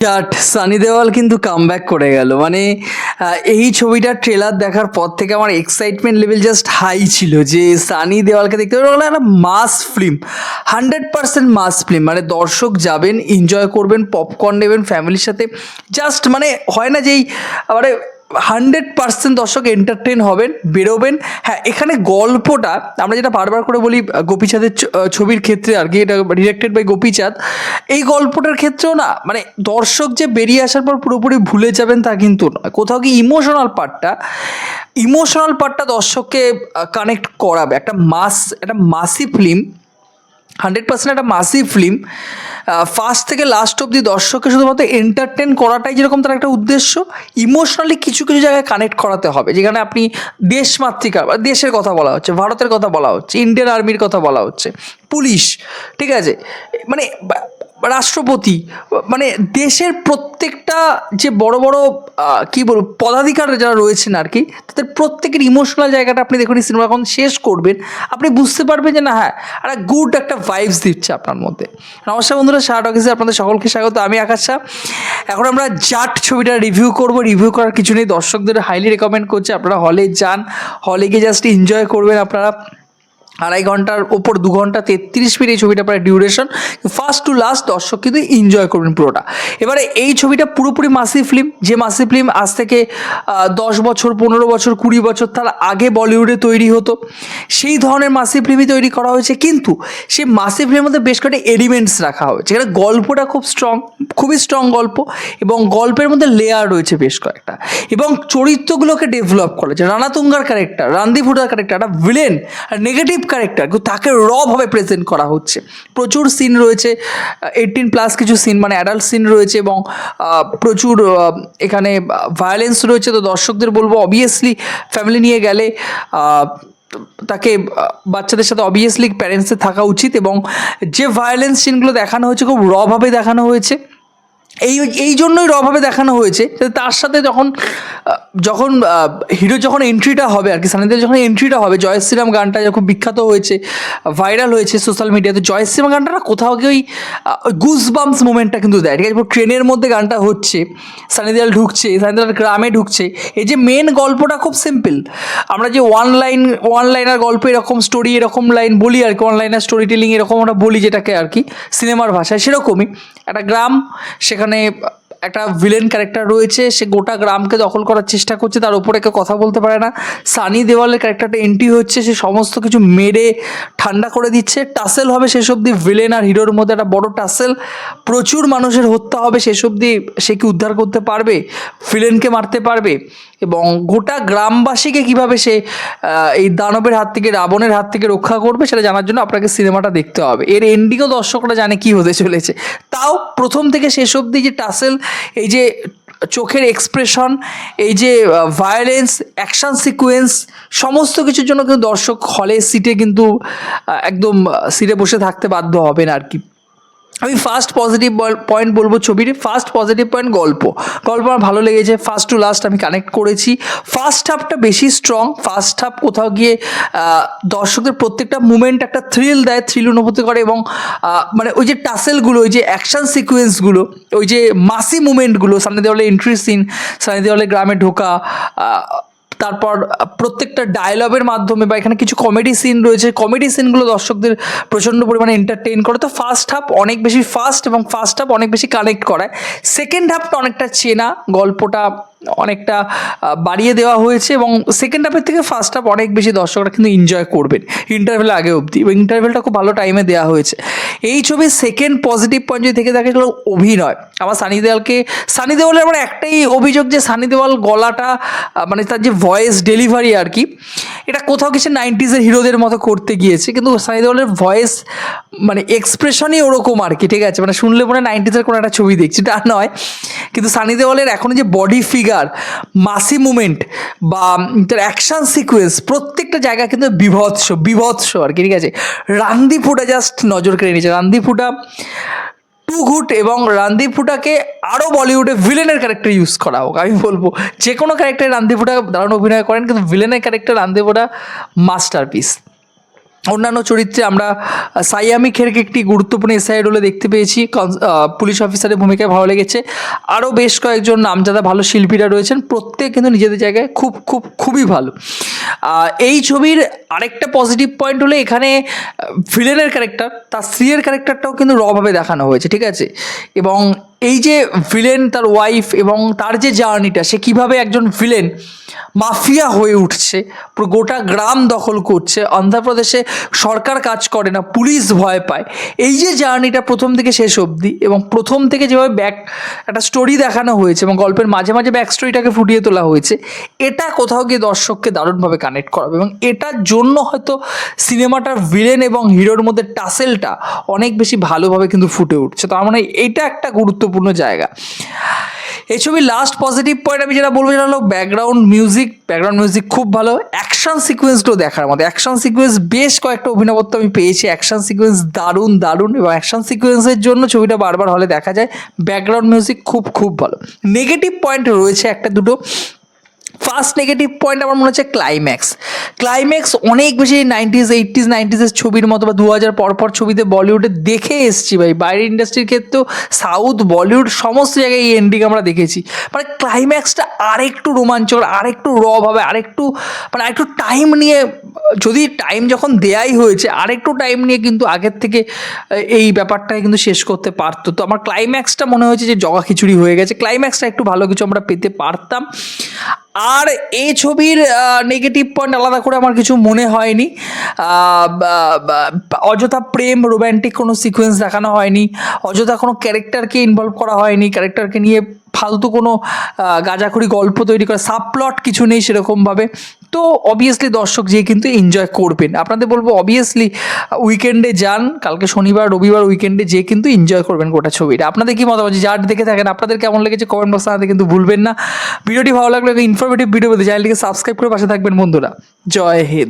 জাট সানি দেওয়াল কিন্তু কামব্যাক করে গেল। মানে এই ছবিটার ট্রেলার দেখার পর থেকে আমার এক্সাইটমেন্ট লেভেল জাস্ট হাই ছিল যে সানি দেওয়ালকে দেখতে পাবো ওটা একটা mass film hundred percent mass film মানে দর্শক যাবেন এনজয় করবেন পপকর্ন নেবেন ফ্যামিলির সাথে। জাস্ট মানে হয় না যেই মানে হান্ড্রেড পার্সেন্ট দর্শক এন্টারটেন হবেন, বেরোবেন। হ্যাঁ এখানে গল্পটা, আমরা যেটা বারবার করে বলি গোপীচাঁদের ছবির ক্ষেত্রে আর কি, এটা ডিরেক্টেড বাই গোপীচাঁদ। এই গল্পটার ক্ষেত্রেও না মানে দর্শক যে বেরিয়ে আসার পর পুরোপুরি ভুলে যাবেন তা কিন্তু নয় কোথাও কি ইমোশনাল পার্টটা ইমোশনাল পার্টটা দর্শককে কানেক্ট করাবে। একটা মাস একটা মাসি ফিল্ম হান্ড্রেড পার্সেন্ট একটা মাসিভ ফিল্ম ফার্স্ট থেকে লাস্ট অব্দি দর্শককে শুধুমাত্র এন্টারটেন করাটাই যেরকম তার একটা উদ্দেশ্য ইমোশনালি কিছু কিছু জায়গায় কানেক্ট করাতে হবে। যেখানে আপনি দেশমাতৃকা দেশের কথা বলা হচ্ছে, ভারতের কথা বলা হচ্ছে ইন্ডিয়ান আর্মির কথা বলা হচ্ছে পুলিশ ঠিক আছে? মানে রাষ্ট্রপতি মানে দেশের প্রত্যেকটা যে বড় বড় কি বলব, পদাধিকার যারা রয়েছেন আর কি, তাদের প্রত্যেকের ইমোশনাল জায়গাটা আপনি দেখুন সিনেমা যখন শেষ করবেন। আপনি বুঝতে পারবেন যে না হ্যাঁ একটা গুড একটা ভাইবস দিচ্ছে আপনার মধ্যে। নমস্কার বন্ধুরা শার্ট অফিসে আপনাদের সকলকে স্বাগত। আমি আকাশ শাহ। এখন আমরা জাট ছবিটা রিভিউ করব। রিভিউ করার কিছু নেই। দর্শকদের হাইলি রেকমেন্ড করছে। আপনারা হলে যান। হলে গিয়ে জাস্ট এনজয় করবেন আপনারা। আড়াই ঘণ্টার ওপর দু ঘণ্টা তেত্রিশ মিনিট এই ছবিটা প্রায় ডিউরেশন ফার্স্ট টু লাস্ট দর্শক কিন্তু এনজয় করবেন পুরোটা। এবারে এই ছবিটা পুরোপুরি মাসি ফিল্ম যে মাসি ফিল্ম আজ থেকে দশ বছর, পনেরো বছর, কুড়ি বছর তার আগে বলিউডে তৈরি হতো। সেই ধরনের মাসি ফিল্মই তৈরি করা হয়েছে, কিন্তু সেই মাসি ফিল্মের মধ্যে বেশ কয়েকটা এলিমেন্টস রাখা হয়েছে। এখানে গল্পটা খুব স্ট্রং খুবই স্ট্রং গল্প এবং গল্পের মধ্যে লেয়ার রয়েছে বেশ কয়েকটা। এবং চরিত্রগুলোকে ডেভেলপ করা হয়েছে। রানা তুঙ্গার ক্যারেক্টার রান্দি ফুটার ক্যারেক্টার একটা ভিলেন আর নেগেটিভ ক্যারেক্টার কিন্তু তাকে রভাবে প্রেজেন্ট করা হচ্ছে। প্রচুর সিন রয়েছে এইটিন প্লাস কিছু সিন মানে অ্যাডাল্ট সিন রয়েছে এবং প্রচুর এখানে ভায়োলেন্স রয়েছে। তো দর্শকদের বলব অবভিয়াসলি ফ্যামিলি নিয়ে গেলে তাকে বাচ্চাদের সাথে অবভিয়াসলি প্যারেন্টসের থাকা উচিত এবং যে ভায়োলেন্স সিনগুলো দেখানো হয়েছে, খুব রভাবে দেখানো হয়েছে। এই এই জন্যই রভাবে দেখানো হয়েছে। তার সাথে যখন যখন হিরো যখন এন্ট্রিটা হবে, আর কি, সানিদের যখন এন্ট্রিটা হবে, জয় শ্রীরাম গানটা যখন বিখ্যাত হয়েছে ভাইরাল হয়েছে সোশ্যাল মিডিয়াতে জয় শ্রীরাম গানটা না কোথাও গিয়ে ওই গুজ বাম্পস কিন্তু দেয়। ঠিক আছে ট্রেনের মধ্যে গানটা হচ্ছে সানি দেওয়াল ঢুকছে সানি দেওয়াল গ্রামে ঢুকছে। এই যে মেন গল্পটা খুব সিম্পল আমরা যে ওয়ান লাইন ওয়ান লাইনার গল্প এরকম স্টোরি এরকম লাইন বলি আর কি ওয়ান লাইনার স্টোরি টেলিং এরকম আমরা বলি যেটাকে আর কি সিনেমার ভাষায়, সেরকমই। একটা গ্রাম, সেখানে সেখানে একটা ভিলেন ক্যারেক্টার রয়েছে, সে গোটা গ্রামকে দখল করার চেষ্টা করছে, তার উপরে কেউ কথা বলতে পারে না। সানি দেওয়ালের ক্যারেক্টারটা এন্ট্রি হচ্ছে, সে সমস্ত কিছু মেরে ঠান্ডা করে দিচ্ছে। টাসেল হবে শেষ অবধি ভিলেন আর হিরোর মধ্যে একটা বড় টাসেল। প্রচুর মানুষের হত্যা হবে, শেষ অবধি সে কি উদ্ধার করতে পারবে? ভিলেনকে মারতে পারবে? এবং গোটা গ্রামবাসীকে কীভাবে সে এই দানবের হাত থেকে, রাবণের হাত থেকে রক্ষা করবে, সেটা জানার জন্য আপনাকে সিনেমাটা দেখতে হবে। এর এন্ডিংও দর্শকরা জানে কি হতে চলেছে। তাও প্রথম থেকে শেষ অবধি যে টাসেল এই যে চোখের এক্সপ্রেশন এই যে ভায়োলেন্স অ্যাকশান সিকোয়েন্স সমস্ত কিছুর জন্য কিন্তু দর্শক হলে সিটে কিন্তু একদম সিটে বসে থাকতে বাধ্য হবেন আর কি। আমি ফার্স্ট পজিটিভ পয়েন্ট বলব ছবির। ফার্স্ট পজিটিভ পয়েন্ট গল্প। গল্প আমার ভালো লেগেছে। ফার্স্ট টু লাস্ট আমি কানেক্ট করেছি। ফার্স্ট হাফটা বেশি স্ট্রং ফার্স্ট হাফ কোথাও গিয়ে দর্শকদের প্রত্যেকটা মুমেন্ট একটা থ্রিল দেয় থ্রিল অনুভূতি করে এবং মানে ওই যে টাসেলগুলো ওই যে অ্যাকশন সিকুয়েন্সগুলো ওই যে মাসি মুমেন্টগুলো সানি দেওয়ালে এন্ট্রি সিন সানি দেওয়ালের গ্রামে ঢোকা তারপর প্রত্যেকটা ডায়লগের মাধ্যমে বা এখানে কিছু কমেডি সিন রয়েছে কমেডি সিনগুলো দর্শকদের প্রচণ্ড পরিমাণে এন্টারটেইন করে। তো ফার্স্ট হাফ অনেক বেশি ফাস্ট এবং ফার্স্ট হাফ অনেক বেশি কানেক্ট করায়। সেকেন্ড হাফটা অনেকটা চেনা, গল্পটা অনেকটা বাড়িয়ে দেওয়া হয়েছে এবং সেকেন্ড হাফের থেকে ফার্স্ট হাফ অনেক বেশি দর্শকরা কিন্তু এনজয় করবেন ইন্টারভেল আগে অবধি এবং ইন্টারভেলটা খুব ভালো টাইমে দেওয়া হয়েছে। এই ছবির সেকেন্ড পজিটিভ পয়েন্ট যদি থেকে থাকে অভিনয়। আমার সানি দেওয়ালকে, সানি দেওয়ালের আমার একটাই অভিযোগ যে সানি দেওয়াল গলাটা মানে তার যে ভয়েস ডেলিভারি আর কি, এটা কোথাও কিছু নাইনটিজের হিরোদের মতো করতে গিয়েছে, কিন্তু সানি দেওয়ালের ভয়েস মানে এক্সপ্রেশনই ওরকম আর কি, ঠিক আছে? মানে শুনলে মনে হয় নাইনটিজের কোনো একটা ছবি দেখছি তা নয়। কিন্তু সানি দেওয়ালের এখন যে বডি ফিগার মাসি মুমেন্ট বা তার অ্যাকশন সিকোয়েন্স প্রত্যেকটা জায়গা কিন্তু বিভৎস বিভৎস আর কি, ঠিক আছে? রান্দি ফুটা জাস্ট নজর কেড়ে নিয়েছে। রান্দি ফুটা টু গুড এবং রান্দির ফুটাকে আরও বলিউডে ভিলেনের ক্যারেক্টার ইউজ করা হোক, আমি বলব। যে কোনো ক্যারেক্টারে রান্দির ফুটা দারুণ অভিনয় করেন, কিন্তু ভিলেনের ক্যারেক্টার রান্দির ফুটা মাস্টার পিস অন্যান্য চরিত্রে আমরা সাইয়ামি খেরকে একটি গুরুত্বপূর্ণ এসআই রোলে দেখতে পেয়েছি। পুলিশ অফিসারের ভূমিকায় ভালো লেগেছে। আরও বেশ কয়েকজন নামজাদা ভালো শিল্পীরা রয়েছেন। প্রত্যেক কিন্তু নিজেদের জায়গায় খুব খুব, খুবই ভালো। এই ছবির আরেকটা পজিটিভ পয়েন্ট হলো এখানে ভিলেনের ক্যারেক্টার তার স্ত্রীর ক্যারেক্টারটাও কিন্তু রভাবে দেখানো হয়েছে, ঠিক আছে? এবং এই যে ভিলেন তার ওয়াইফ এবং তার যে জার্নিটা সে কীভাবে একজন ভিলেন মাফিয়া হয়ে উঠছে গোটা গ্রাম দখল করছে, অন্ধ্রপ্রদেশে সরকার কাজ করে না পুলিশ ভয় পায়। এই যে জার্নিটা প্রথম থেকে শেষ অবধি এবং প্রথম থেকে যেভাবে ব্যাক একটা স্টোরি দেখানো হয়েছে এবং গল্পের মাঝে মাঝে ব্যাক স্টোরিটাকে ফুটিয়ে তোলা হয়েছে, এটা কোথাও গিয়ে দর্শককে দারুণভাবে কানেক্ট করাবে এবং এটার জন্য হয়তো সিনেমাটার ভিলেন এবং হিরোর মধ্যে টাসেলটা অনেক বেশি ভালোভাবে কিন্তু ফুটে উঠছে। তার মানে এটা একটা গুরুত্বপূর্ণ জায়গা। এই ছবির লাস্ট পজিটিভ পয়েন্ট আমি যেটা বলব সেটা হলো ব্যাকগ্রাউন্ড মিউজিক ব্যাকগ্রাউন্ড মিউজিক খুব ভালো। অ্যাকশন সিকোয়েন্সটাও দেখার মতো। অ্যাকশন সিকোয়েন্স বেশ কয়েকটা অভিনবত্ব আমি পেয়েছি। অ্যাকশন সিকোয়েন্স দারুণ দারুণ এবং অ্যাকশন সিকোয়েন্সের জন্য ছবিটা বারবার হলে দেখা যায়। ব্যাকগ্রাউন্ড মিউজিক খুব খুব ভালো। নেগেটিভ পয়েন্ট রয়েছে একটা দুটো। ফার্স্ট নেগেটিভ পয়েন্ট আমার মনে হচ্ছে ক্লাইম্যাক্স ক্লাইম্যাক্স অনেক বেশি নাইনটিজ এইটিজ নাইনটিজের ছবির মতো বা দু হাজার পরপর ছবিতে বলিউডে দেখে এসছি ভাই। বাইরের ইন্ডাস্ট্রির ক্ষেত্রেও সাউথ বলিউড সমস্ত জায়গায় এই এন্ডিং আমরা দেখেছি। মানে ক্লাইম্যাক্সটা আরেকটু রোমাঞ্চকর, আরেকটু রভাবে আরেকটু মানে আরেকটু টাইম নিয়ে, যদি টাইম যখন দেয়াই হয়েছে, আরেকটু টাইম নিয়ে কিন্তু আগের থেকে এই ব্যাপারটাকে কিন্তু শেষ করতে পারতো। তো আমার ক্লাইম্যাক্সটা মনে হয়েছে যে জগা খিচুড়ি হয়ে গেছে। ক্লাইম্যাক্সটা একটু ভালো কিছু আমরা পেতে পারতাম। আর এই ছবির নেগেটিভ পয়েন্ট আলাদা করে আমার কিছু মনে হয়নি। অযথা প্রেম রোম্যান্টিক কোনো সিকোয়েন্স দেখানো হয়নি। অযথা কোনো ক্যারেক্টারকে ইনভলভ করা হয়নি। ক্যারেক্টারকে নিয়ে ফালতু কোনো গাঁজাখুরি গল্প তৈরি করা, সাবপ্লট কিছু নেই সেরকমভাবে। তো অবভিয়াসলি দর্শক যে কিন্তু এনজয় করবেন। আপনাদের বলব অবভিয়াসলি উইকেন্ডে যান, কালকে শনিবার, রবিবার উইকেন্ডে যে কিন্তু এনজয় করবেন গোটা ছবিটা। আপনাদের কি মতামত? যার দেখে থাকেন, আপনাদের কেমন লেগেছে কমেন্ট বক্সে আমাদের কিন্তু ভুলবেন না। ভিডিওটি ভালো লাগলে ইনফরমেটিভ ভিডিও পেতে চ্যানেলটিকে সাবস্ক্রাইব করে পাশে থাকবেন বন্ধুরা। জয় হিন্দ।